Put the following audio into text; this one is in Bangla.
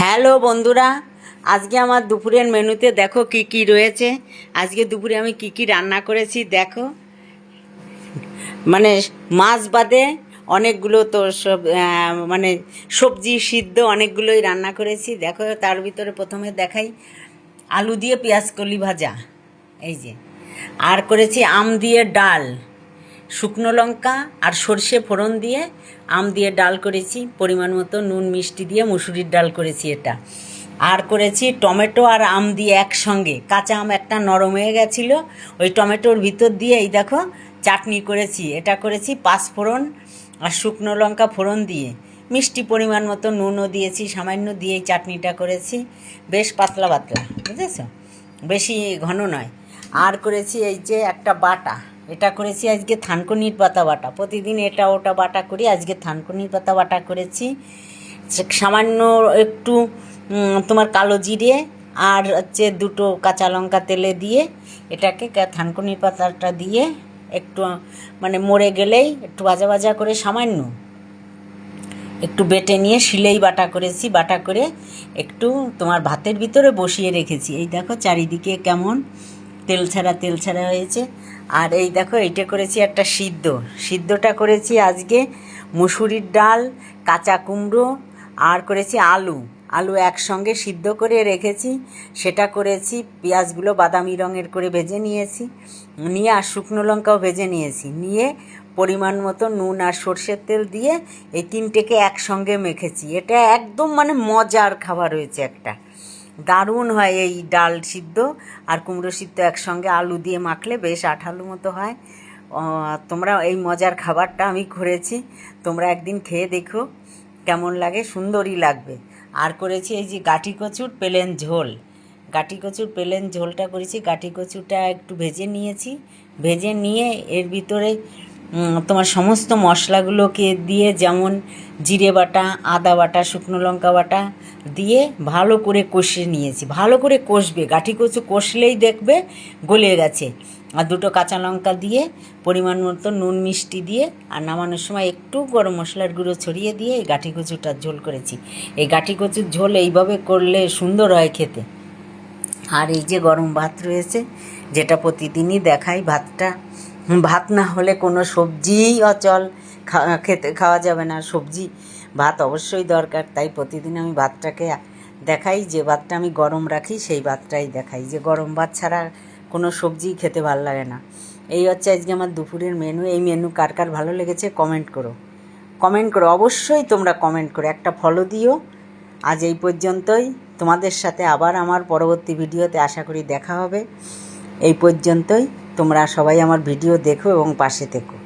হ্যালো বন্ধুরা, আজকে আমার দুপুরের মেনুতে দেখো কি কি রয়েছে। আজকে দুপুরে আমি কি কি রান্না করেছি দেখো। মানে মাছ বাদে অনেকগুলো তো সব মানে সবজি সিদ্ধ অনেকগুলোই রান্না করেছি। দেখো তার ভিতরে প্রথমে দেখাই আলু দিয়ে পেঁয়াজ কলি ভাজা, এই যে। আর করেছি আম দিয়ে ডাল। শুকনো লঙ্কা আর সর্ষে ফোড়ন দিয়ে আম দিয়ে ডাল করেছি। পরিমাণ মতো নুন, মিষ্টি দিয়ে মুসুরির ডাল করেছি এটা। আর করেছি টমেটো আর আম দিয়ে একসঙ্গে। কাঁচা আম একটা নরম হয়ে গেছিল। ওই টমেটোর ভিতর দিয়ে এই দেখো চাটনি করেছি। এটা করেছি পাঁচফোড়ন আর শুকনো লঙ্কা ফোড়ন দিয়ে। মিষ্টি পরিমাণ মতো নুনও দিয়েছি, সামান্য দিয়ে চাটনিটা করেছি। বেশ পাতলা পাতলা, বুঝেছ? বেশি ঘন নয়। আর করেছি এই যে একটা বাটা। এটা করেছি আজকে থানকুনির পাতা বাটা। প্রতিদিন এটা ওটা বাটা করি, আজকে থানকুনির পাতা বাটা করেছি। সামান্য একটু তোমার কালো জিরে আর হচ্ছে দুটো কাঁচা লঙ্কা তেলে দিয়ে এটাকে থানকুনির পাতাটা দিয়ে একটু মানে মরে গেলেই একটু ভাজা ভাজা করে সামান্য একটু বেটে নিয়ে শিলেই বাটা করেছি। বাটা করে একটু তোমার ভাতের ভিতরে বসিয়ে রেখেছি। এই দেখো চারিদিকে কেমন তেল ছাড়া তেল ছাড়া হয়েছে। আর এই দেখো, এইটা করেছি একটা সিদ্ধ। সিদ্ধটা করেছি আজকে মুসুরির ডাল, কাঁচা কুমড়ো, আর করেছি আলু। আলু একসঙ্গে সিদ্ধ করে রেখেছি। সেটা করেছি, পেঁয়াজগুলো বাদামি রঙের করে ভেজে নিয়েছি। নিয়ে আর শুকনো লঙ্কাও ভেজে নিয়েছি। নিয়ে পরিমাণ মতো নুন আর সর্ষের তেল দিয়ে এই তিনটেকে একসঙ্গে মেখেছি। এটা একদম মানে মজার খাবার হয়েছে একটা। দারুণ হয় এই ডাল সিদ্ধ আর কুমড়ো সিদ্ধ একসঙ্গে আলু দিয়ে মাখলে বেশ আঠালো মতো হয়। তোমরা এই মজার খাবারটা আমি করেছি তোমরা একদিন খেয়ে দেখো কেমন লাগে, সুন্দরই লাগবে। আর করেছি এই যে গাটি কচুর পেলেন ঝোল। গাটি কচুর পেলেন ঝোলটা করেছি। গাটি কচুটা একটু ভেজে নিয়েছি। ভেজে নিয়ে এর ভিতরে তোমার সমস্ত মশলাগুলোকে দিয়ে যেমন জিরে বাটা, আদা বাটা, শুকনো লঙ্কা বাটা দিয়ে ভালো করে কষে নিয়েছি। ভালো করে কষবে, গাঠি কচু কষলেই দেখবে গলে গেছে। আর দুটো কাঁচা লঙ্কা দিয়ে পরিমাণ মতো নুন, মিষ্টি দিয়ে আর নামানোর সময় একটু গরম মশলার গুঁড়ো ছড়িয়ে দিয়ে এই গাঠি কচুটার ঝোল করেছি। এই গাঠি কচুর ঝোল এইভাবে করলে সুন্দর হয় খেতে। আর এই যে গরম ভাত রয়েছে, যেটা প্রতিদিনই দেখাই ভাতটা। ভাত না হলে কোনো সবজিই অচল। খেতে, খাওয়া যাবে না। সবজি, ভাত অবশ্যই দরকার। তাই প্রতিদিন আমি ভাতটাকে দেখাই। যে ভাতটা আমি গরম রাখি, সেই ভাতটাই দেখাই। যে গরম ভাত ছাড়া কোনো সবজি খেতে ভালো লাগে না। এই হচ্ছে আজকে আমার দুপুরের মেনু এই মেনু কার কার ভালো লেগেছে কমেন্ট করো। কমেন্ট করো। অবশ্যই তোমরা কমেন্ট করো। একটা ফলো দিও। আজ এই পর্যন্তই। তোমাদের সাথে আবার আমার পরবর্তী ভিডিওতে আশা করি দেখা হবে। এই পর্যন্তই। তোমরা সবাই আমার ভিডিও দেখো এবং পাশে থেকো।